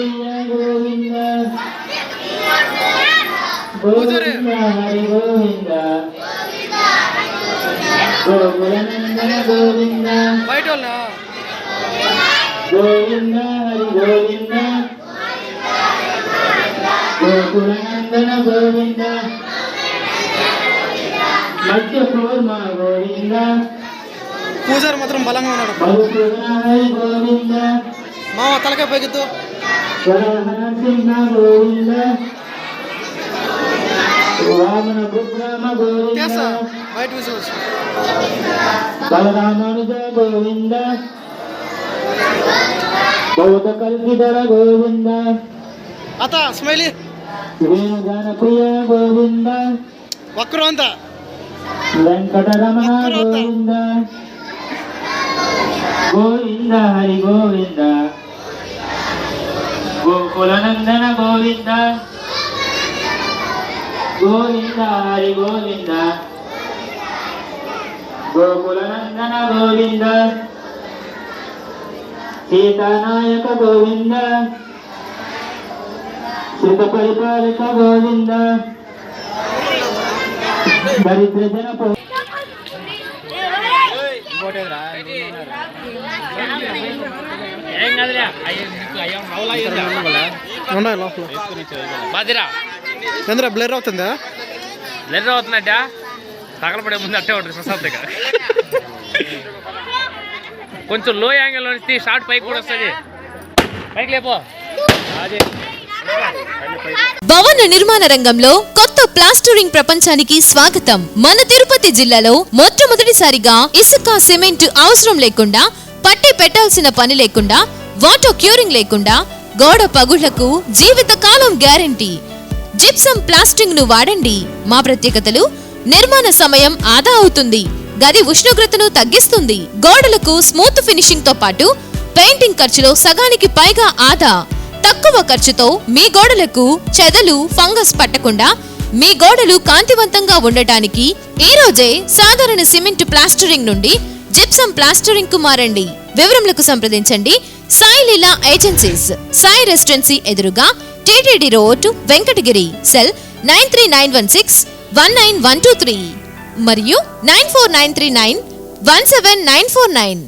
గోవింద గోవింద హరి గోవింద గోకులనందన గోవింద గోవింద హరి గోవింద గోకులనందన గోవింద మధ్య కూర్మ గోవింద పూజారి మాత్రం బలంగా ఉన్నాడు గోవింద మామ తలకాయ గోవింద బయట చూసి బలరామానుజ గోవింద బౌద్ధ కల్పిధర గోవింద అత. స్మైలీ ప్రియ గోవింద ఒక్కరు అంతా. వెంకటరమణ గోవింద. గోవింద హరి గోవింద. గోకులనందన గోవింద. గోవింద హరి గోవింద. గోకులనందన గోవింద. సీతానాయక గోవింద. శృత పరిపాలక గోవింద దరిద్ర ఉండాలి లోపల. చంద్ర బ్లర్ అవుతుందా? లెటర్ అవుతున్నట్ట తగలపడే ముందు అట్టే ఉంటుంది ప్రశాంతంగా. కొంచెం లో యాంగిల్ నుంచి షార్ట్ పైకి కూడా వస్తుంది. పైకి లేపో. అదే భవన నిర్మాణ రంగంలో కొత్త ప్లాస్టరింగ్ ప్రపంచానికి స్వాగతం. మన తిరుపతి జిల్లాలో మొట్టమొదటిసారిగా ఇసుక సిమెంట్ అవసరం లేకుండా పట్టి పెట్టాల్సిన పని లేకుండా వాటర్ క్యూరింగ్ లేకుండా గోడ పగుళ్ళకు జీవిత కాలం గ్యారంటీ. జిప్సం ప్లాస్టింగ్ను వాడండి. మా ప్రత్యేకతలు నిర్మాణ సమయం ఆదా అవుతుంది. గది ఉష్ణోగ్రతను తగ్గిస్తుంది. గోడలకు స్మూత్ ఫినిషింగ్తో పాటు పెయింటింగ్ ఖర్చులో సగానికి పైగా ఆదా. తక్కువ ఖర్చుతో మీ గోడలకు చెదలు ఫంగస్ పట్టకుండా మీ గోడలు కాంతివంతంగా ఉండటానికి ఈ రోజే సాధారణ సిమెంట్ ప్లాస్టరింగ్ నుండి జిప్సం ప్లాస్టరింగ్కు మారండి. వివరములకు సంప్రదించండి. సాయి లీలా ఏజెన్సీస్ సాయి రెసిడెన్సీ ఎదురుగా TTD road Venkatagiri cell nine three nine one six one nine one two three మరియు nine four nine three nine one seven nine four nine.